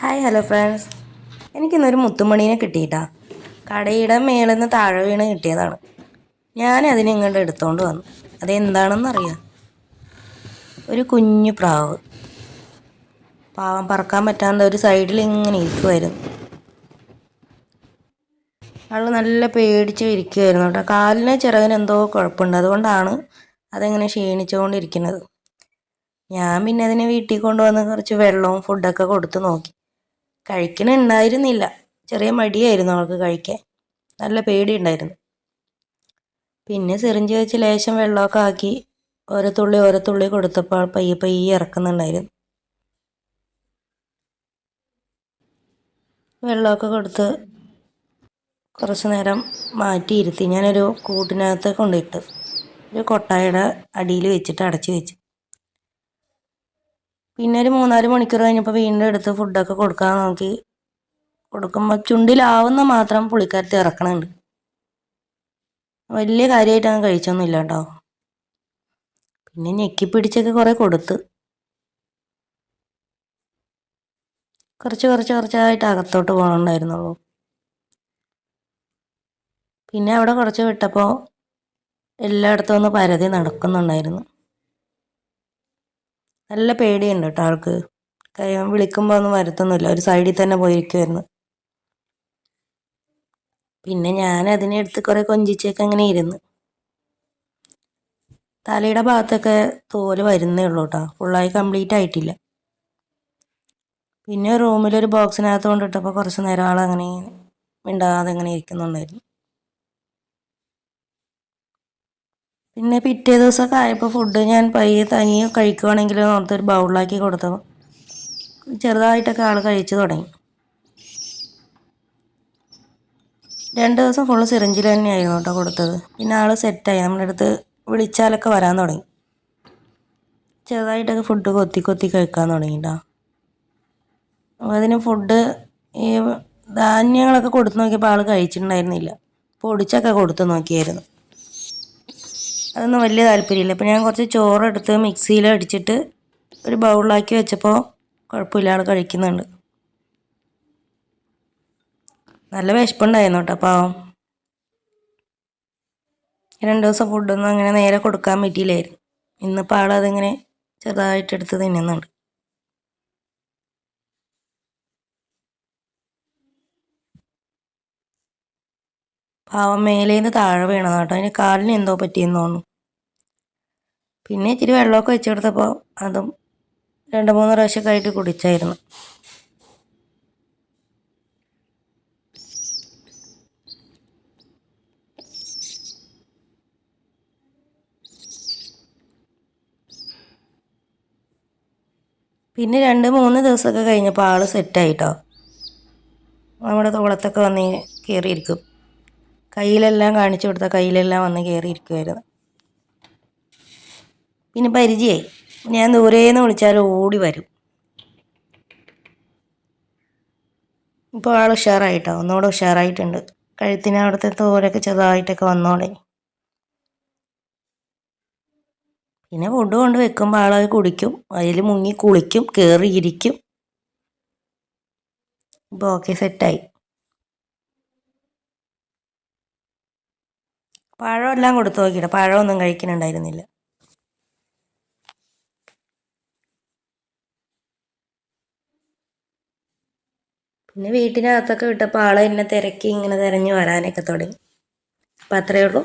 Hi hello friends എനിക്കിന്നൊരു മുത്തുമണീനെ കിട്ടിയിട്ടാ. കടയുടെ മേളിൽ നിന്ന് താഴെ വീണ് കിട്ടിയതാണ്. ഞാൻ അതിനെ ഇങ്ങോട്ട് എടുത്തോണ്ട് വന്നു. അതെന്താണെന്നറിയാം? ഒരു കുഞ്ഞു പ്രാവ്. പാവം പറക്കാൻ പറ്റാത്ത ഒരു സൈഡിൽ ഇങ്ങനെ ഇരിക്കുമായിരുന്നു ആൾ നല്ല പേടിച്ച് ഇരിക്കുമായിരുന്നു കേട്ടോ. കാലിന് ചിറകിന് എന്തോ കുഴപ്പമുണ്ട്. അതുകൊണ്ടാണ് അതെങ്ങനെ ക്ഷീണിച്ചുകൊണ്ടിരിക്കുന്നത്. ഞാൻ പിന്നെ അതിനെ വീട്ടിൽ കൊണ്ടുവന്ന് കുറച്ച് വെള്ളവും ഫുഡൊക്കെ കൊടുത്ത് നോക്കി. കഴിക്കണുണ്ടായിരുന്നില്ല ചെറിയ മടിയായിരുന്നു അവൾക്ക് കഴിക്കാൻ. നല്ല പേടിയുണ്ടായിരുന്നു. പിന്നെ സിറിഞ്ച് വെച്ച് ലേശം വെള്ളമൊക്കെ ആക്കി ഓരോ തുള്ളി ഓരോ തുള്ളി കൊടുത്തപ്പോൾ പയ്യെ പയ്യെ ഇറക്കുന്നുണ്ടായിരുന്നു. വെള്ളമൊക്കെ കൊടുത്ത് കുറച്ച് നേരം മാറ്റിയിരുത്തി. ഞാനൊരു കൂട്ടിനകത്ത് കൊണ്ടിട്ട് ഒരു കൊട്ടായുടെ അടിയിൽ വെച്ചിട്ട് അടച്ചു വെച്ചു. പിന്നെ ഒരു മൂന്നാൽ മണിക്കൂർ കഴിഞ്ഞപ്പോൾ വീണ്ടും എടുത്ത് ഫുഡൊക്കെ കൊടുക്കാൻ നോക്കി. കൊടുക്കുമ്പോൾ ചുണ്ടിലാവുന്ന മാത്രം പുളിക്കരത്തി ഇറക്കണുണ്ട്. വലിയ കാര്യമായിട്ട് അങ്ങ് കഴിച്ചൊന്നുമില്ല കേട്ടോ പിന്നെ ഞെക്കി പിടിച്ചൊക്കെ കുറേ കൊടുത്ത്. കുറച്ച് കുറച്ച് കുറച്ചായിട്ട് അകത്തോട്ട് പോകണുണ്ടായിരുന്നുള്ളൂ പിന്നെ അവിടെ കുറച്ച് വിട്ടപ്പോൾ എല്ലായിടത്തും ഒന്ന് പരതി നടക്കുന്നുണ്ടായിരുന്നു. നല്ല പേടിയുണ്ട് കേട്ടോ ആൾക്ക്. വിളിക്കുമ്പോൾ ഒന്നും വരുത്തൊന്നുമില്ല. ഒരു സൈഡിൽ തന്നെ പോയിരിക്കുമായിരുന്നു പിന്നെ ഞാൻ അതിനെ എടുത്ത് കുറേ കൊഞ്ചിച്ചൊക്കെ അങ്ങനെ ഇരുന്ന്. തലയുടെ ഭാഗത്തൊക്കെ തോൽ വരുന്നേ ഉള്ളൂ കേട്ടോ. ഫുള്ളായി കംപ്ലീറ്റ് ആയിട്ടില്ല. പിന്നെ റൂമിലൊരു ബോക്സിനകത്ത് കൊണ്ടിട്ടപ്പോൾ കുറച്ച് നേരം ആളങ്ങനെ മിണ്ടാതെ അങ്ങനെ ഇരിക്കുന്നുണ്ടായിരുന്നു. പിന്നെ പിറ്റേ ദിവസമൊക്കെ ആയപ്പോൾ ഫുഡ് ഞാൻ പയ്യെ തനിയെ കഴിക്കുവാണെങ്കിൽ ഓർത്തൊരു ബൗളിലാക്കി കൊടുത്തു ചെറുതായിട്ടൊക്കെ ആൾ കഴിച്ചു തുടങ്ങി. രണ്ട് ദിവസം ഫുള്ള് സിറിഞ്ചിൽ തന്നെയായിരുന്നു കേട്ടോ കൊടുത്തത്. പിന്നെ ആൾ സെറ്റായി നമ്മുടെ അടുത്ത് വിളിച്ചാലൊക്കെ വരാൻ തുടങ്ങി. ചെറുതായിട്ടൊക്കെ ഫുഡ് കൊത്തി കൊത്തി കഴിക്കാൻ തുടങ്ങിട്ടോ. അതിന് ഫുഡ് ഈ ധാന്യങ്ങളൊക്കെ കൊടുത്തു നോക്കിയപ്പോൾ ആൾ കഴിച്ചിട്ടുണ്ടായിരുന്നില്ല. പൊടിച്ചൊക്കെ കൊടുത്തു നോക്കിയായിരുന്നു. അതൊന്നും വലിയ താല്പര്യമില്ല. അപ്പോൾ ഞാൻ കുറച്ച് ചോറെടുത്ത് മിക്സിയിൽ അടിച്ചിട്ട് ഒരു ബൗളിലാക്കി വെച്ചപ്പോൾ കുഴപ്പമില്ല ആൾ കഴിക്കുന്നുണ്ട്. നല്ല വിശപ്പുണ്ടായിരുന്നു കേട്ടോ പാവം രണ്ട് ദിവസം ഫുഡൊന്നും അങ്ങനെ നേരെ കൊടുക്കാൻ പറ്റിയില്ലായിരുന്നു. ഇന്നിപ്പോൾ ആളതിങ്ങനെ ചെറുതായിട്ട് എടുത്ത് തിന്നുന്നുണ്ട്. പാവം മേലേന്ന് താഴെ വീണതാട്ടോ അതിന് കാലിന് എന്തോ പറ്റിയെന്ന് തോന്നുന്നു. പിന്നെ ഇച്ചിരി വെള്ളമൊക്കെ വെച്ച് കൊടുത്തപ്പോൾ അതും രണ്ട് മൂന്ന് പ്രാവശ്യമൊക്കെ ആയിട്ട് കുടിച്ചായിരുന്നു. പിന്നെ രണ്ട് മൂന്ന് ദിവസമൊക്കെ കഴിഞ്ഞപ്പോൾ ആൾ സെറ്റായിട്ടോ. നമ്മുടെ തോളത്തൊക്കെ വന്ന് കയറിയിരിക്കും കയ്യിലെല്ലാം കാണിച്ചു കൊടുത്ത കയ്യിലെല്ലാം വന്ന് കയറിയിരിക്കുമായിരുന്നു പിന്നെ പരിചയമായി ഞാൻ ദൂരേന്ന് വിളിച്ചാൽ ഓടി വരും. ഇപ്പോൾ ആൾ ഉഷാറായിട്ടോ? ഒന്നുകൂടെ ഉഷാറായിട്ടുണ്ട്. കഴുത്തിന് അവിടുത്തെ തോരൊക്കെ ചെറുതായിട്ടൊക്കെ വന്നോളെ. പിന്നെ ഫുഡ് കൊണ്ട് വെക്കുമ്പോൾ ആളത് കുടിക്കും. അതിൽ മുങ്ങി കുളിക്കും കയറിയിരിക്കും ഇപ്പോൾ ഓക്കെ സെറ്റായി. പഴമെല്ലാം കൊടുത്തു നോക്കിയിട്ട് പഴമൊന്നും കഴിക്കുന്നുണ്ടായിരുന്നില്ല. പിന്നെ വീട്ടിനകത്തൊക്കെ വിട്ടപ്പോൾ ആൾ എന്നെ തിരക്കി ഇങ്ങനെ തിരഞ്ഞു വരാനൊക്കെ തുടങ്ങി. അപ്പം അത്രയേ ഉള്ളൂ.